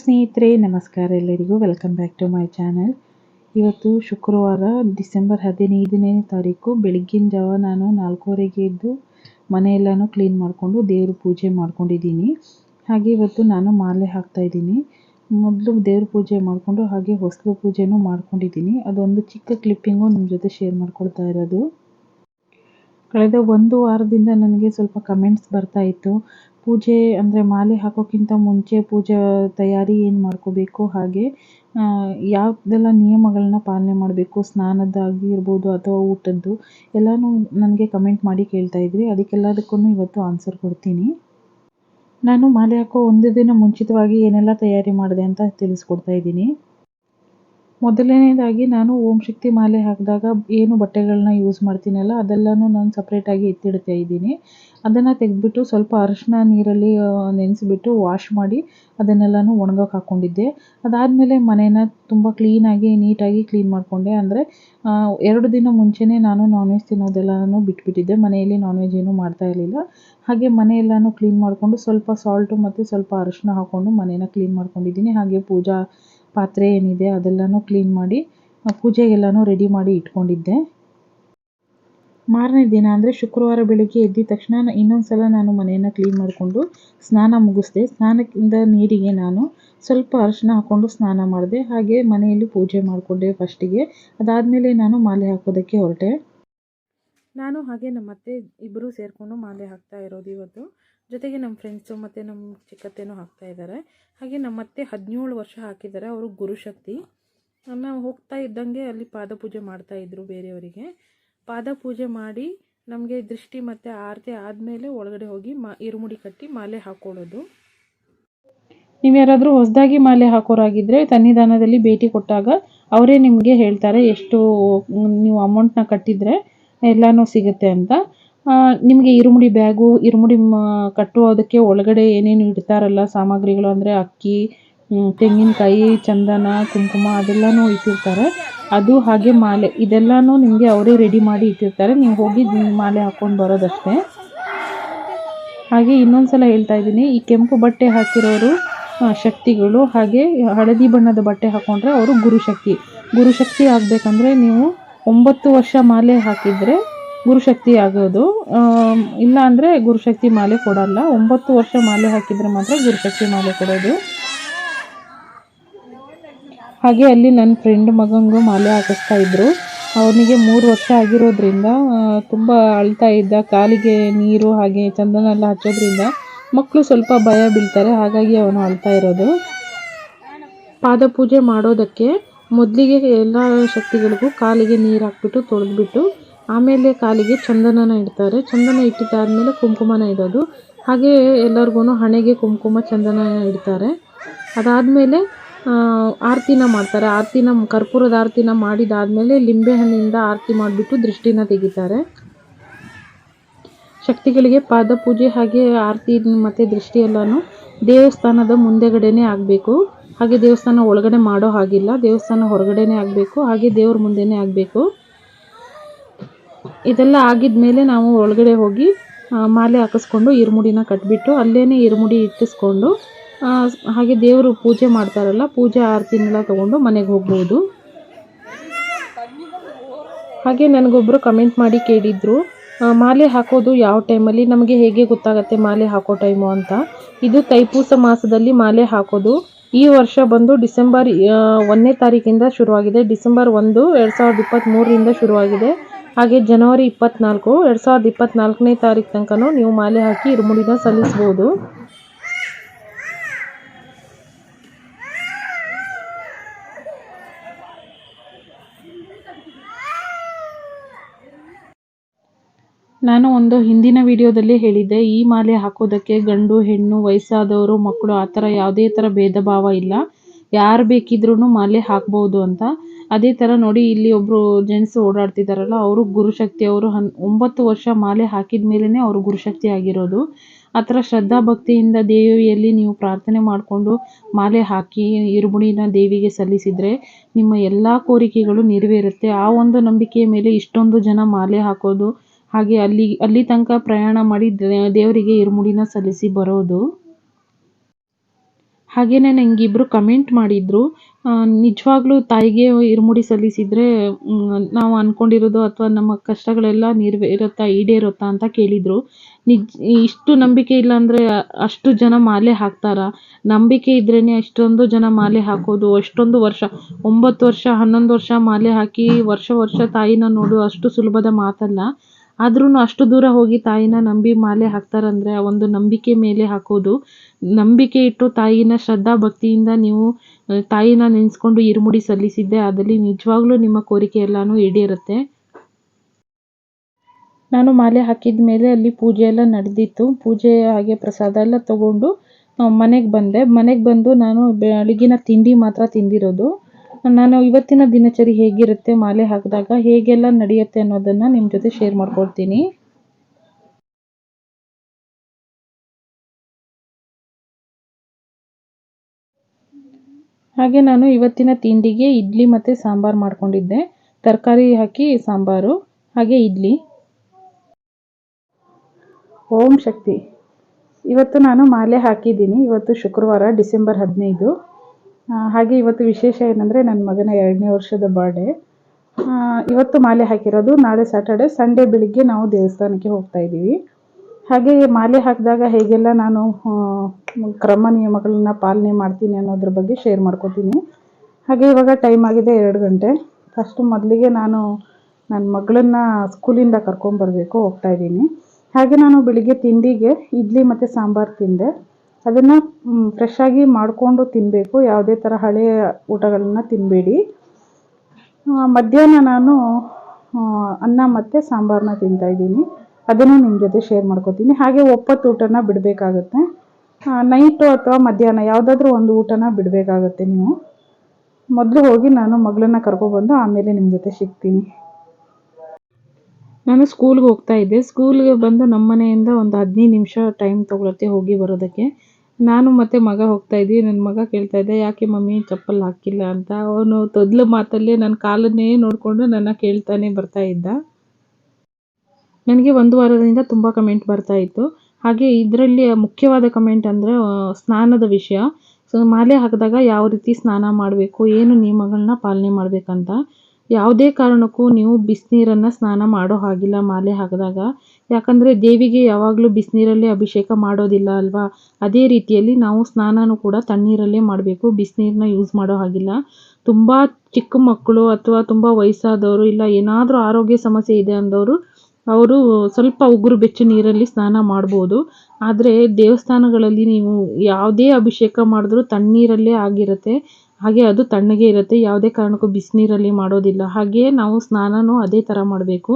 ಸ್ನೇಹಿತರೆ, ನಮಸ್ಕಾರ ಎಲ್ಲರಿಗೂ. Welcome back to my channel ಇವತ್ತು ಶುಕ್ರವಾರ ಡಿಸೆಂಬರ್ ಹದಿನೈದನೇ ತಾರೀಕು. ಬೆಳಗ್ಗಿನ ಜಾವ ನಾನು ನಾಲ್ಕೂವರೆಗೆ ಎದ್ದು ಮನೆಯೆಲ್ಲನೂ ಕ್ಲೀನ್ ಮಾಡಿಕೊಂಡು ದೇವ್ರ ಪೂಜೆ ಮಾಡ್ಕೊಂಡಿದ್ದೀನಿ. ಹಾಗೆ ಇವತ್ತು ನಾನು ಮಾಲೆ ಹಾಕ್ತಾ ಇದ್ದೀನಿ. ಮೊದಲು ದೇವ್ರ ಪೂಜೆ ಮಾಡಿಕೊಂಡು ಹಾಗೆ ಹೊಸಲು ಪೂಜೆನೂ ಮಾಡ್ಕೊಂಡಿದ್ದೀನಿ. ಅದೊಂದು ಚಿಕ್ಕ ಕ್ಲಿಪ್ಪಿಂಗು ನಿಮ್ಮ ಜೊತೆ ಶೇರ್ ಮಾಡ್ಕೊಳ್ತಾ ಇರೋದು. ಕಳೆದ ಒಂದು ವಾರದಿಂದ ನನಗೆ ಸ್ವಲ್ಪ ಕಮೆಂಟ್ಸ್ ಬರ್ತಾ ಇತ್ತು. ಪೂಜೆ ಅಂದರೆ ಮಾಲೆ ಹಾಕೋಕ್ಕಿಂತ ಮುಂಚೆ ಪೂಜಾ ತಯಾರಿ ಏನು ಮಾಡ್ಕೋಬೇಕು, ಹಾಗೆ ಯಾವುದೆಲ್ಲ ನಿಯಮಗಳನ್ನ ಪಾಲನೆ ಮಾಡಬೇಕು ಸ್ನಾನದ್ದು ಆಗಿರ್ಬೋದು ಅಥವಾ ಊಟದ್ದು, ಎಲ್ಲನೂ ನನಗೆ ಕಮೆಂಟ್ ಮಾಡಿ ಕೇಳ್ತಾ ಇದ್ರಿ. ಅದಕ್ಕೆಲ್ಲದಕ್ಕೂ ಇವತ್ತು ಆನ್ಸರ್ ಕೊಡ್ತೀನಿ. ನಾನು ಮಾಲೆ ಹಾಕೋ ಒಂದು ದಿನ ಮುಂಚಿತವಾಗಿ ಏನೆಲ್ಲ ತಯಾರಿ ಮಾಡಿದೆ ಅಂತ ತಿಳಿಸ್ಕೊಡ್ತಾ ಇದ್ದೀನಿ. ಮೊದಲನೇದಾಗಿ ನಾನು ಓಂ ಶಕ್ತಿ ಮಾಲೆ ಹಾಕಿದಾಗ ಏನು ಬಟ್ಟೆಗಳನ್ನ ಯೂಸ್ ಮಾಡ್ತೀನಲ್ಲ ಅದೆಲ್ಲನೂ ನಾನು ಸಪ್ರೇಟಾಗಿ ಎತ್ತಿಡ್ತಾ ಇದ್ದೀನಿ. ಅದನ್ನು ತೆಗೆದ್ಬಿಟ್ಟು ಸ್ವಲ್ಪ ಅರಿಶಿನ ನೀರಲ್ಲಿ ನೆನೆಸಿಬಿಟ್ಟು ವಾಶ್ ಮಾಡಿ ಅದನ್ನೆಲ್ಲನೂ ಒಣಗೋಕೆ ಹಾಕ್ಕೊಂಡಿದ್ದೆ ಅದಾದಮೇಲೆ ಮನೇನ ತುಂಬ ಕ್ಲೀನಾಗಿ ನೀಟಾಗಿ ಕ್ಲೀನ್ ಮಾಡಿಕೊಂಡೆ. ಅಂದರೆ ಎರಡು ದಿನ ಮುಂಚೆನೇ ನಾನು ನಾನ್ ವೆಜ್ ತಿನ್ನೋದೆಲ್ಲನೂ ಬಿಟ್ಬಿಟ್ಟಿದ್ದೆ. ಮನೆಯಲ್ಲಿ ನಾನ್ ವೆಜ್ ಏನೂ ಮಾಡ್ತಾ ಇರಲಿಲ್ಲ. ಹಾಗೆ ಮನೆಯೆಲ್ಲನೂ ಕ್ಲೀನ್ ಮಾಡಿಕೊಂಡು ಸ್ವಲ್ಪ ಸಾಲ್ಟು ಮತ್ತು ಸ್ವಲ್ಪ ಅರಿಶಿನ ಹಾಕ್ಕೊಂಡು ಮನೇನ ಕ್ಲೀನ್ ಮಾಡ್ಕೊಂಡಿದ್ದೀನಿ. ಹಾಗೆ ಪೂಜಾ ಪಾತ್ರೆ ಏನಿದೆ ಅದೆಲ್ಲನೂ ಕ್ಲೀನ್ ಮಾಡಿ ಪೂಜೆಗೆಲ್ಲನೂ ರೆಡಿ ಮಾಡಿ ಇಟ್ಕೊಂಡಿದ್ದೆ. ಮಾರನೇ ದಿನ ಅಂದರೆ ಶುಕ್ರವಾರ ಬೆಳಗ್ಗೆ ಎದ್ದಿದ ತಕ್ಷಣ ಇನ್ನೊಂದು ಸಲ ನಾನು ಮನೆಯನ್ನು ಕ್ಲೀನ್ ಮಾಡಿಕೊಂಡು ಸ್ನಾನ ಮುಗಿಸ್ದೆ. ಸ್ನಾನಕ್ಕಿಂತ ನೀರಿಗೆ ನಾನು ಸ್ವಲ್ಪ ಅರಿಶಿನ ಹಾಕ್ಕೊಂಡು ಸ್ನಾನ ಮಾಡಿದೆ. ಹಾಗೆ ಮನೆಯಲ್ಲಿ ಪೂಜೆ ಮಾಡಿಕೊಂಡೆ ಫಸ್ಟಿಗೆ ಅದಾದಮೇಲೆ ನಾನು ಮಾಲೆ ಹಾಕೋದಕ್ಕೆ ಹೊರಟೆ. ನಾನು ಹಾಗೆ ನಮ್ಮ ಅತ್ತೆ ಇಬ್ಬರು ಸೇರಿಕೊಂಡು ಮಾಲೆ ಹಾಕ್ತಾ ಇರೋದು ಇವತ್ತು. ಜೊತೆಗೆ ನಮ್ಮ ಫ್ರೆಂಡ್ಸು ಮತ್ತು ನಮ್ಮ ಚಿಕ್ಕತ್ತೆನೂ ಹಾಕ್ತಾ ಇದ್ದಾರೆ ಹಾಗೆ ನಮ್ಮ ಅತ್ತೆ ಹದಿನೇಳು ವರ್ಷ ಹಾಕಿದ್ದಾರೆ ಅವರು ಗುರುಶಕ್ತಿ ನಾವು ಹೋಗ್ತಾ ಇದ್ದಂಗೆ ಅಲ್ಲಿ ಪಾದಪೂಜೆ ಮಾಡ್ತಾಯಿದ್ರು ಬೇರೆಯವರಿಗೆ. ಪಾದಪೂಜೆ ಮಾಡಿ ನಮಗೆ ದೃಷ್ಟಿ ಮತ್ತು ಆರತಿ ಆದಮೇಲೆ ಒಳಗಡೆ ಹೋಗಿ ಮಾ, ಇರುಮುಡಿ ಕಟ್ಟಿ ಮಾಲೆ ಹಾಕೊಳ್ಳೋದು. ನೀವು ಯಾರಾದರೂ ಹೊಸದಾಗಿ ಮಾಲೆ ಹಾಕೋರಾಗಿದ್ದರೆ ಸನ್ನಿಧಾನದಲ್ಲಿ ಭೇಟಿ ಕೊಟ್ಟಾಗ ಅವರೇ ನಿಮಗೆ ಹೇಳ್ತಾರೆ ಎಷ್ಟು ನೀವು ಅಮೌಂಟ್ನ ಕಟ್ಟಿದರೆ ಎಲ್ಲನೂ ಸಿಗುತ್ತೆ ಅಂತ. ನಿಮಗೆ ಇರುಮುಡಿ ಬ್ಯಾಗು, ಇರುಮುಡಿ ಕಟ್ಟುವುದಕ್ಕೆ ಒಳಗಡೆ ಏನೇನು ಇಡ್ತಾರಲ್ಲ ಸಾಮಗ್ರಿಗಳು ಅಂದರೆ ಅಕ್ಕಿ ತೆಂಗಿನಕಾಯಿ, ಚಂದನ, ಕುಂಕುಮ ಅದೆಲ್ಲನೂ ಇಟ್ಟಿರ್ತಾರೆ. ಅದು ಹಾಗೆ ಮಾಲೆ, ಇದೆಲ್ಲನೂ ನಿಮಗೆ ಅವರೇ ರೆಡಿ ಮಾಡಿ ಇಟ್ಟಿರ್ತಾರೆ. ನೀವು ಹೋಗಿ ಮಾಲೆ ಹಾಕ್ಕೊಂಡು ಬರೋದಷ್ಟೇ. ಹಾಗೆ ಇನ್ನೊಂದು ಸಲ ಹೇಳ್ತಾ ಇದ್ದೀನಿ, ಈ ಕೆಂಪು ಬಟ್ಟೆ ಹಾಕಿರೋರು ಶಕ್ತಿಗಳು, ಹಾಗೆ ಹಳದಿ ಬಣ್ಣದ ಬಟ್ಟೆ ಹಾಕ್ಕೊಂಡ್ರೆ ಅವರು ಗುರುಶಕ್ತಿ. ಗುರುಶಕ್ತಿ ಆಗಬೇಕಂದ್ರೆ ನೀವು ಒಂಬತ್ತು ವರ್ಷ ಮಾಲೆ ಹಾಕಿದರೆ ಗುರುಶಕ್ತಿ ಆಗೋದು. ಇಲ್ಲ ಅಂದರೆ ಗುರುಶಕ್ತಿ ಮಾಲೆ ಕೊಡಲ್ಲ. ಒಂಬತ್ತು ವರ್ಷ ಮಾಲೆ ಹಾಕಿದರೆ ಮಾತ್ರ ಗುರುಶಕ್ತಿ ಮಾಲೆ ಕೊಡೋದು. ಹಾಗೆ ಅಲ್ಲಿ ನನ್ನ ಫ್ರೆಂಡ್ ಮಗನಿಗೂ ಮಾಲೆ ಹಾಕಿಸ್ತಾ ಇದ್ದರು ಅವನಿಗೆ ಮೂರು ವರ್ಷ ಆಗಿರೋದ್ರಿಂದ ತುಂಬ ಅಳ್ತಾ ಇದ್ದ. ಕಾಲಿಗೆ ನೀರು, ಹಾಗೆ ಚಂದನ ಎಲ್ಲ ಹಚ್ಚೋದ್ರಿಂದ ಮಕ್ಕಳು ಸ್ವಲ್ಪ ಭಯ ಬೀಳ್ತಾರೆ. ಹಾಗಾಗಿ ಅವನು ಅಳ್ತಾ ಇರೋದು. ಪಾದಪೂಜೆ ಮಾಡೋದಕ್ಕೆ ಮೊದಲಿಗೆ ಎಲ್ಲ ಶಕ್ತಿಗಳಿಗೂ ಕಾಲಿಗೆ ನೀರು ಹಾಕ್ಬಿಟ್ಟು ತೊಳೆದ್ಬಿಟ್ಟು ಆಮೇಲೆ ಕಾಲಿಗೆ ಚಂದನನ ಇಡ್ತಾರೆ. ಚಂದನ ಇಟ್ಟಿದ್ದಾದಮೇಲೆ ಕುಂಕುಮನ ಇಡೋದು. ಹಾಗೆ ಎಲ್ಲರಿಗೂ ಹಣೆಗೆ ಕುಂಕುಮ ಚಂದನ ಇಡ್ತಾರೆ. ಅದಾದಮೇಲೆ ಆರತಿನ ಮಾಡ್ತಾರೆ. ಆರತಿನ, ಕರ್ಪೂರದ ಆರತಿನ ಮಾಡಿದ್ದಾದಮೇಲೆ ಲಿಂಬೆ ಹಣ್ಣಿಂದ ಆರತಿ ಮಾಡಿಬಿಟ್ಟು ದೃಷ್ಟಿನ ತೆಗಿತಾರೆ. ಶಕ್ತಿಗಳಿಗೆ ಪಾದ ಪೂಜೆ ಹಾಗೆ ಆರತಿ ಮತ್ತು ದೃಷ್ಟಿ ಎಲ್ಲನೂ ದೇವಸ್ಥಾನದ ಮುಂದೆಗಡೆನೇ ಆಗಬೇಕು. ಹಾಗೆ ದೇವಸ್ಥಾನ ಒಳಗಡೆ ಮಾಡೋ ಹಾಗಿಲ್ಲ. ದೇವಸ್ಥಾನ ಹೊರಗಡೆನೇ ಆಗಬೇಕು. ಹಾಗೆ ದೇವ್ರ ಮುಂದೆನೇ ಆಗಬೇಕು. ಇದೆಲ್ಲ ಆಗಿದ ಮೇಲೆ ನಾವು ಒಳಗಡೆ ಹೋಗಿ ಮಾಲೆ ಹಾಕಿಸ್ಕೊಂಡು ಇರುಮುಡಿನ ಕಟ್ಬಿಟ್ಟು ಅಲ್ಲೇ ಇರುಮುಡಿ ಇಟ್ಟಿಸ್ಕೊಂಡು ಹಾಗೆ ದೇವರು ಪೂಜೆ ಮಾಡ್ತಾರಲ್ಲ, ಪೂಜೆ ಆರತಿನೆಲ್ಲ ತೊಗೊಂಡು ಮನೆಗೆ ಹೋಗ್ಬೋದು. ಹಾಗೆ ನನಗೊಬ್ಬರು ಕಮೆಂಟ್ ಮಾಡಿ ಕೇಳಿದ್ರು ಮಾಲೆ ಹಾಕೋದು ಯಾವ ಟೈಮಲ್ಲಿ ನಮಗೆ ಹೇಗೆ ಗೊತ್ತಾಗುತ್ತೆ ಮಾಲೆ ಹಾಕೋ ಟೈಮು ಅಂತ. ಇದು ತೈಪೂಸ ಮಾಸದಲ್ಲಿ ಮಾಲೆ ಹಾಕೋದು. ಈ ವರ್ಷ ಬಂದು ಡಿಸೆಂಬರ್ ಒಂದನೇ ತಾರೀಕಿಂದ ಶುರುವಾಗಿದೆ. ಡಿಸೆಂಬರ್ ಒಂದು, ಎರಡು ಸಾವಿರದ ಇಪ್ಪತ್ತ್ಮೂರರಿಂದ ಶುರುವಾಗಿದೆ. ಹಾಗೆ ಜನವರಿ ಇಪ್ಪತ್ನಾಲ್ಕು, ಎರಡು ಸಾವಿರದ ಇಪ್ಪತ್ನಾಲ್ಕನೇ ತಾರೀಕು ತನಕನೂ ನೀವು ಮಾಲೆ ಹಾಕಿ ಇರುಮುಡಿನ ಸಲ್ಲಿಸ್ಬೋದು ನಾನು ಒಂದು ಹಿಂದಿನ ವಿಡಿಯೋದಲ್ಲಿ ಹೇಳಿದ್ದೆ, ಈ ಮಾಲೆ ಹಾಕೋದಕ್ಕೆ ಗಂಡು, ಹೆಣ್ಣು, ವಯಸ್ಸಾದವರು, ಮಕ್ಕಳು ಆ ಥರ ಯಾವುದೇ ಥರ ಭೇದ ಭಾವ ಇಲ್ಲ. ಯಾರು ಬೇಕಿದ್ರೂ ಮಾಲೆ ಹಾಕ್ಬೋದು ಅಂತ. ಅದೇ ಥರ ನೋಡಿ ಇಲ್ಲಿ ಒಬ್ಬರು ಜೆಂಟ್ಸ್ ಓಡಾಡ್ತಿದ್ದಾರಲ್ಲ ಅವರು ಗುರುಶಕ್ತಿ, ಅವರು ಹನ್, ಒಂಬತ್ತು ವರ್ಷ ಮಾಲೆ ಹಾಕಿದ ಮೇಲೇ ಅವರು ಗುರುಶಕ್ತಿ ಆಗಿರೋದು. ಆ ಥರ ಶ್ರದ್ಧಾ ಭಕ್ತಿಯಿಂದ ದೇವಿಯಲ್ಲಿ ನೀವು ಪ್ರಾರ್ಥನೆ ಮಾಡಿಕೊಂಡು ಮಾಲೆ ಹಾಕಿ ಇರುಮುಡಿನ ದೇವಿಗೆ ಸಲ್ಲಿಸಿದರೆ ನಿಮ್ಮ ಎಲ್ಲ ಕೋರಿಕೆಗಳು ನೆರವೇರುತ್ತೆ. ಆ ಒಂದು ನಂಬಿಕೆಯ ಮೇಲೆ ಇಷ್ಟೊಂದು ಜನ ಮಾಲೆ ಹಾಕೋದು, ಹಾಗೆ ಅಲ್ಲಿ ಅಲ್ಲಿ ತನಕ ಪ್ರಯಾಣ ಮಾಡಿ ದೇವರಿಗೆ ಇರುಮುಡಿನ ಸಲ್ಲಿಸಿ ಬರೋದು. ಹಾಗೆಯೇ ನಂಗೆ ಇಬ್ಬರು ಕಮೆಂಟ್ ಮಾಡಿದರು ನಿಜವಾಗ್ಲೂ ತಾಯಿಗೆ ಇರುಮುಡಿ ಸಲ್ಲಿಸಿದರೆ ನಾವು ಅಂದ್ಕೊಂಡಿರೋದು ಅಥವಾ ನಮ್ಮ ಕಷ್ಟಗಳೆಲ್ಲ ನೆರವೇರುತ್ತಾ ಈಡೇರುತ್ತಾ ಅಂತ ಕೇಳಿದರು. ನಿಜ, ಇಷ್ಟು ನಂಬಿಕೆ ಇಲ್ಲ ಅಂದರೆ ಅಷ್ಟು ಜನ ಮಾಲೆ ಹಾಕ್ತಾರಾ? ನಂಬಿಕೆ ಇದ್ರೇ ಅಷ್ಟೊಂದು ಜನ ಮಾಲೆ ಹಾಕೋದು, ಅಷ್ಟೊಂದು ವರ್ಷ, ಒಂಬತ್ತು ವರ್ಷ, ಹನ್ನೊಂದು ವರ್ಷ ಮಾಲೆ ಹಾಕಿ ವರ್ಷ ವರ್ಷ ತಾಯಿನ ನೋಡು ಅಷ್ಟು ಸುಲಭದ ಮಾತಲ್ಲ. ಆದ್ರೂ ಅಷ್ಟು ದೂರ ಹೋಗಿ ತಾಯಿನ ನಂಬಿ ಮಾಲೆ ಹಾಕ್ತಾರಂದ್ರೆ ಆ ಒಂದು ನಂಬಿಕೆ ಮೇಲೆ ಹಾಕೋದು. ನಂಬಿಕೆ ಇಟ್ಟು ತಾಯಿನ ಶ್ರದ್ಧಾ ಭಕ್ತಿಯಿಂದ ನೀವು ತಾಯಿನ ನೆನೆಸ್ಕೊಂಡು ಇರುಮುಡಿ ಸಲ್ಲಿಸಿದ್ದೆ. ಅದರಲ್ಲಿ ನಿಜವಾಗ್ಲೂ ನಿಮ್ಮ ಕೋರಿಕೆ ಎಲ್ಲಾನು ಈಡೇರುತ್ತೆ. ನಾನು ಮಾಲೆ ಹಾಕಿದ ಮೇಲೆ ಅಲ್ಲಿ ಪೂಜೆ ಎಲ್ಲ ನಡೆದಿತ್ತು. ಪೂಜೆ ಹಾಗೆ ಪ್ರಸಾದ ಎಲ್ಲ ತಗೊಂಡು ಮನೆಗೆ ಬಂದೆ. ಮನೆಗೆ ಬಂದು ನಾನು ಬೆಳಗಿನ ತಿಂಡಿ ಮಾತ್ರ ತಿಂದಿರೋದು. ನಾನು ಇವತ್ತಿನ ದಿನಚರಿ ಹೇಗಿರುತ್ತೆ ಮಾಲೆ ಹಾಕಿದಾಗ ಹೇಗೆಲ್ಲ ನಡೆಯುತ್ತೆ ಅನ್ನೋದನ್ನು ನಿಮ್ಮ ಜೊತೆ ಶೇರ್ ಮಾಡ್ಕೊಳ್ತೀನಿ ಹಾಗೆ ನಾನು ಇವತ್ತಿನ ತಿಂಡಿಗೆ ಇಡ್ಲಿ ಮತ್ತು ಸಾಂಬಾರು ಮಾಡ್ಕೊಂಡಿದ್ದೆ. ತರಕಾರಿ ಹಾಕಿ ಸಾಂಬಾರು, ಹಾಗೆ ಇಡ್ಲಿ. ಓಂ ಶಕ್ತಿ. ಇವತ್ತು ನಾನು ಮಾಲೆ ಹಾಕಿದ್ದೀನಿ. ಇವತ್ತು ಶುಕ್ರವಾರ ಡಿಸೆಂಬರ್ ಹದಿನೈದು. ಹಾಗೆ ಇವತ್ತು ವಿಶೇಷ ಏನಂದರೆ ನನ್ನ ಮಗನ ಎರಡನೇ ವರ್ಷದ ಬರ್ಡೇ ಇವತ್ತು ಮಾಲೆ ಹಾಕಿರೋದು ನಾಳೆ ಸ್ಯಾಟರ್ಡೆ ಸಂಡೇ ಬೆಳಿಗ್ಗೆ ನಾವು ದೇವಸ್ಥಾನಕ್ಕೆ ಹೋಗ್ತಾ ಇದ್ದೀವಿ. ಹಾಗೆ ಮಾಲೆ ಹಾಕಿದಾಗ ಹೇಗೆಲ್ಲ ನಾನು ಕ್ರಮ ನಿಯಮಗಳನ್ನ ಪಾಲನೆ ಮಾಡ್ತೀನಿ ಅನ್ನೋದ್ರ ಬಗ್ಗೆ ಶೇರ್ ಮಾಡ್ಕೋತೀನಿ. ಹಾಗೆ ಇವಾಗ ಟೈಮ್ ಆಗಿದೆ ಎರಡು ಗಂಟೆ. ಫಸ್ಟು ಮೊದಲಿಗೆ ನಾನು ನನ್ನ ಮಗಳನ್ನ ಸ್ಕೂಲಿಂದ ಕರ್ಕೊಂಬರ್ಬೇಕು ಹೋಗ್ತಾ ಇದ್ದೀನಿ. ಹಾಗೆ ನಾನು ಬೆಳಿಗ್ಗೆ ತಿಂಡಿಗೆ, ಇಡ್ಲಿ ಮತ್ತು ಸಾಂಬಾರು ತಿಂದೆ. ಅದನ್ನು ಫ್ರೆಶ್ ಆಗಿ ಮಾಡಿಕೊಂಡು ತಿನ್ನಬೇಕು ಯಾವುದೇ ಥರ ಹಳೆಯ ಊಟಗಳನ್ನು ತಿನ್ನಬೇಡಿ ಮಧ್ಯಾಹ್ನ ನಾನು ಅನ್ನ ಮತ್ತು ಸಾಂಬಾರನ್ನ ತಿಂತಾ ಇದ್ದೀನಿ. ಅದನ್ನು ನಿಮ್ಮ ಜೊತೆ ಶೇರ್ ಮಾಡ್ಕೋತೀನಿ. ಹಾಗೆ ಒಪ್ಪತ್ತು ಊಟನ ಬಿಡಬೇಕಾಗುತ್ತೆ. ನೈಟು ಅಥವಾ ಮಧ್ಯಾಹ್ನ ಯಾವುದಾದ್ರೂ ಒಂದು ಊಟನ ಬಿಡಬೇಕಾಗತ್ತೆ ನೀವು. ಮೊದಲು ಹೋಗಿ ನಾನು ಮಗಳನ್ನ ಕರ್ಕೊಬಂದು ಆಮೇಲೆ ನಿಮ್ಮ ಜೊತೆ ಸಿಗ್ತೀನಿ. ನಾನು ಸ್ಕೂಲ್ಗೆ ಹೋಗ್ತಾ ಇದ್ದೆ. ಸ್ಕೂಲ್ಗೆ ಬಂದು ನಮ್ಮ ಮನೆಯಿಂದ ಒಂದು ಹದಿನೈದು ನಿಮಿಷ ಟೈಮ್ ತೊಗೊಳತ್ತೆ ಹೋಗಿ ಬರೋದಕ್ಕೆ. ನಾನು ಮತ್ತು ಮಗ ಹೋಗ್ತಾ ಇದ್ವಿ ನನ್ನ ಮಗ ಕೇಳ್ತಾ ಇದ್ದೆ, ಯಾಕೆ ಮಮ್ಮಿ ಚಪ್ಪಲ್ ಹಾಕಿಲ್ಲ ಅಂತ? ಅವನು ತೊದ್ಲು ಮಾತಲ್ಲೇ ನನ್ನ ಕಾಲನ್ನೇ ನೋಡಿಕೊಂಡು ನನ್ನ ಕೇಳ್ತಾನೆ ಬರ್ತಾ ಇದ್ದ. ನನಗೆ ಒಂದು ವಾರದಿಂದ ತುಂಬ ಕಮೆಂಟ್ ಬರ್ತಾ ಇತ್ತು. ಹಾಗೆ ಇದರಲ್ಲಿ ಮುಖ್ಯವಾದ ಕಮೆಂಟ್ ಅಂದರೆ ಸ್ನಾನದ ವಿಷಯ. ಸೊ, ಮಾಲೆ ಹಾಕಿದಾಗ ಯಾವ ರೀತಿ ಸ್ನಾನ ಮಾಡಬೇಕು, ಏನು ನಿಯಮಗಳನ್ನ ಪಾಲನೆ ಮಾಡಬೇಕಂತ. ಯಾವುದೇ ಕಾರಣಕ್ಕೂ ನೀವು ಬಿಸಿನೀರನ್ನು ಸ್ನಾನ ಮಾಡೋ ಹಾಗಿಲ್ಲ, ಮಾಲೆ ಹಾಕಿದಾಗ. ಯಾಕಂದರೆ ದೇವಿಗೆ ಯಾವಾಗಲೂ ಬಿಸಿನೀರಲ್ಲೇ ಅಭಿಷೇಕ ಮಾಡೋದಿಲ್ಲ ಅಲ್ವಾ? ಅದೇ ರೀತಿಯಲ್ಲಿ ನಾವು ಸ್ನಾನನೂ ಕೂಡ ತಣ್ಣೀರಲ್ಲೇ ಮಾಡಬೇಕು. ಬಿಸಿನೀರನ್ನ ಯೂಸ್ ಮಾಡೋ ಹಾಗಿಲ್ಲ. ತುಂಬ ಚಿಕ್ಕ ಮಕ್ಕಳು ಅಥವಾ ತುಂಬ ವಯಸ್ಸಾದವರು ಇಲ್ಲ ಏನಾದರೂ ಆರೋಗ್ಯ ಸಮಸ್ಯೆ ಇದೆ ಅಂದವರು ಅವರು ಸ್ವಲ್ಪ ಉಗುರು ಬೆಚ್ಚು ನೀರಲ್ಲಿ ಸ್ನಾನ ಮಾಡ್ಬೋದು. ಆದರೆ ದೇವಸ್ಥಾನಗಳಲ್ಲಿ ನೀವು ಯಾವುದೇ ಅಭಿಷೇಕ ಮಾಡಿದ್ರೂ ತಣ್ಣೀರಲ್ಲೇ ಆಗಿರುತ್ತೆ. ಹಾಗೆ ಅದು ತಣ್ಣಗೆ ಇರುತ್ತೆ. ಯಾವುದೇ ಕಾರಣಕ್ಕೂ ಬಿಸಿನೀರಲ್ಲಿ ಮಾಡೋದಿಲ್ಲ. ಹಾಗೆಯೇ ನಾವು ಸ್ನಾನನೂ ಅದೇ ಥರ ಮಾಡಬೇಕು.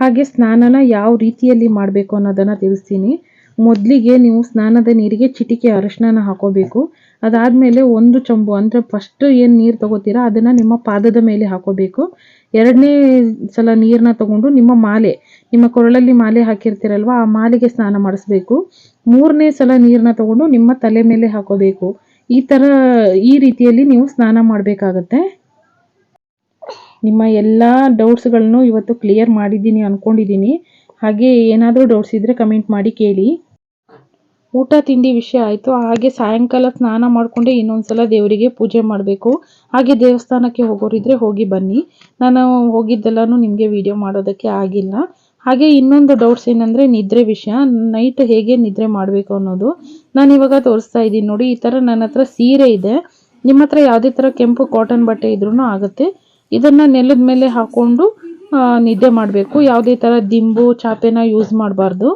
ಹಾಗೆ ಸ್ನಾನನ ಯಾವ ರೀತಿಯಲ್ಲಿ ಮಾಡಬೇಕು ಅನ್ನೋದನ್ನು ತಿಳಿಸ್ತೀನಿ. ಮೊದಲಿಗೆ ನೀವು ಸ್ನಾನದ ನೀರಿಗೆ ಚಿಟಿಕೆ ಅರಶಿನ ಹಾಕೋಬೇಕು. ಅದಾದಮೇಲೆ ಒಂದು ಚಂಬು, ಅಂದರೆ ಫಸ್ಟ್ ಏನು ನೀರು ತಗೋತೀರಾ ಅದನ್ನು ನಿಮ್ಮ ಪಾದದ ಮೇಲೆ ಹಾಕೋಬೇಕು. ಎರಡನೇ ಸಲ ನೀರನ್ನ ತಗೊಂಡು ನಿಮ್ಮ ಮಾಲೆ, ನಿಮ್ಮ ಕೊರಳಲ್ಲಿ ಮಾಲೆ ಹಾಕಿರ್ತೀರಲ್ವ, ಆ ಮಾಲೆಗೆ ಸ್ನಾನ ಮಾಡಿಸ್ಬೇಕು. ಮೂರನೇ ಸಲ ನೀರನ್ನ ತಗೊಂಡು ನಿಮ್ಮ ತಲೆ ಮೇಲೆ ಹಾಕೋಬೇಕು. ಈ ಥರ ಈ ರೀತಿಯಲ್ಲಿ ನೀವು ಸ್ನಾನ ಮಾಡಬೇಕಾಗತ್ತೆ. ನಿಮ್ಮ ಎಲ್ಲ ಡೌಟ್ಸ್ಗಳನ್ನು ಇವತ್ತು ಕ್ಲಿಯರ್ ಮಾಡಿದ್ದೀನಿ ಅಂದ್ಕೊಂಡಿದ್ದೀನಿ ಹಾಗೆ ಏನಾದರೂ ಡೌಟ್ಸ್ ಇದ್ದರೆ ಕಮೆಂಟ್ ಮಾಡಿ ಕೇಳಿ. ಊಟ ತಿಂಡಿ ವಿಷಯ ಆಯಿತು. ಹಾಗೆ ಸಾಯಂಕಾಲ ಸ್ನಾನ ಮಾಡಿಕೊಂಡೆ ಇನ್ನೊಂದು ಸಲ ದೇವರಿಗೆ ಪೂಜೆ ಮಾಡಬೇಕು. ಹಾಗೆ ದೇವಸ್ಥಾನಕ್ಕೆ ಹೋಗೋರಿದ್ರೆ ಹೋಗಿ ಬನ್ನಿ. ನಾನು ಹೋಗಿದ್ದೆಲ್ಲನೂ ನಿಮಗೆ ವಿಡಿಯೋ ಮಾಡೋದಕ್ಕೆ ಆಗಿಲ್ಲ. ಹಾಗೆ ಇನ್ನೊಂದು ಡೌಟ್ಸ್ ಏನಂದರೆ ನಿದ್ರೆ ವಿಷಯ. ನೈಟ್ ಹೇಗೆ ನಿದ್ರೆ ಮಾಡಬೇಕು ಅನ್ನೋದು. ನಾನು ಇವಾಗ ತೋರಿಸ್ತಾ ಇದ್ದೀನಿ ನೋಡಿ, ಈ ಥರ ನನ್ನ ಸೀರೆ ಇದೆ. ನಿಮ್ಮ ಹತ್ರ ಯಾವುದೇ ಥರ ಕೆಂಪು ಕಾಟನ್ ಬಟ್ಟೆ ಇದ್ರೂ ಆಗುತ್ತೆ. ಇದನ್ನು ನೆಲದ ಮೇಲೆ ಹಾಕ್ಕೊಂಡು ನಿದ್ದೆ ಮಾಡಬೇಕು. ಯಾವುದೇ ಥರ ದಿಂಬು, ಚಾಪೆನ ಯೂಸ್ ಮಾಡಬಾರ್ದು.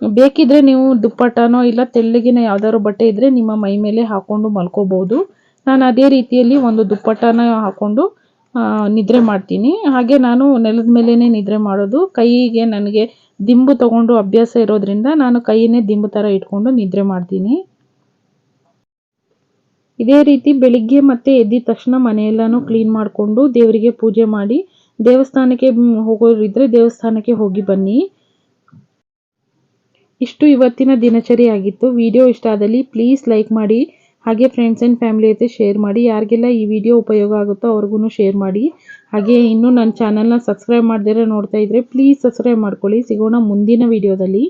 ಬೇಕಿದ್ರೆ ನೀವು ದುಪ್ಪಟ್ಟನೋ ಇಲ್ಲ ತೆಳ್ಳಗಿನ ಯಾವ್ದಾದ್ರು ಬಟ್ಟೆ ಇದ್ದರೆ ನಿಮ್ಮ ಮೈ ಮೇಲೆ ಹಾಕ್ಕೊಂಡು ಮಲ್ಕೋಬೋದು ನಾನು ಅದೇ ರೀತಿಯಲ್ಲಿ ಒಂದು ದುಪ್ಪಟ್ಟನ ಹಾಕ್ಕೊಂಡು ನಿದ್ರೆ ಮಾಡ್ತೀನಿ. ಹಾಗೆ ನಾನು ನೆಲದ ಮೇಲೇ ನಿದ್ರೆ ಮಾಡೋದು. ಕೈಗೆ ನನಗೆ ದಿಂಬು ತಗೊಂಡು ಅಭ್ಯಾಸ ಇರೋದ್ರಿಂದ ನಾನು ಕೈಯನ್ನೇ ದಿಂಬು ಥರ ಇಟ್ಕೊಂಡು ನಿದ್ರೆ ಮಾಡ್ತೀನಿ. ಇದೇ ರೀತಿ ಬೆಳಿಗ್ಗೆ ಮತ್ತೆ ಎದ್ದಿದ ತಕ್ಷಣ ಮನೆಯೆಲ್ಲನೂ ಕ್ಲೀನ್ ಮಾಡಿಕೊಂಡು ದೇವರಿಗೆ ಪೂಜೆ ಮಾಡಿ ದೇವಸ್ಥಾನಕ್ಕೆ ಹೋಗೋರಿದ್ರೆ ದೇವಸ್ಥಾನಕ್ಕೆ ಹೋಗಿ ಬನ್ನಿ. ಇಷ್ಟು ಇವತ್ತಿನ ದಿನಚರಿ ಆಗಿತ್ತು. ವಿಡಿಯೋ ಇಷ್ಟ ಆದಲ್ಲಿ ಪ್ಲೀಸ್ ಲೈಕ್ ಮಾಡಿ, ಹಾಗೆ ಫ್ರೆಂಡ್ಸ್ ಆ್ಯಂಡ್ ಫ್ಯಾಮಿಲಿ ಜೊತೆ ಶೇರ್ ಮಾಡಿ. ಯಾರಿಗೆಲ್ಲ ಈ ವಿಡಿಯೋ ಉಪಯೋಗ ಆಗುತ್ತೋ ಅವ್ರಿಗೂ ಶೇರ್ ಮಾಡಿ. ಹಾಗೆ ಇನ್ನೂ ನನ್ನ ಚಾನಲ್ನ ಸಬ್ಸ್ಕ್ರೈಬ್ ಮಾಡದಿರೋ ನೋಡ್ತಾ ಇದ್ದರೆ ಪ್ಲೀಸ್ ಸಬ್ಸ್ಕ್ರೈಬ್ ಮಾಡ್ಕೊಳ್ಳಿ. ಸಿಗೋಣ ಮುಂದಿನ ವಿಡಿಯೋದಲ್ಲಿ.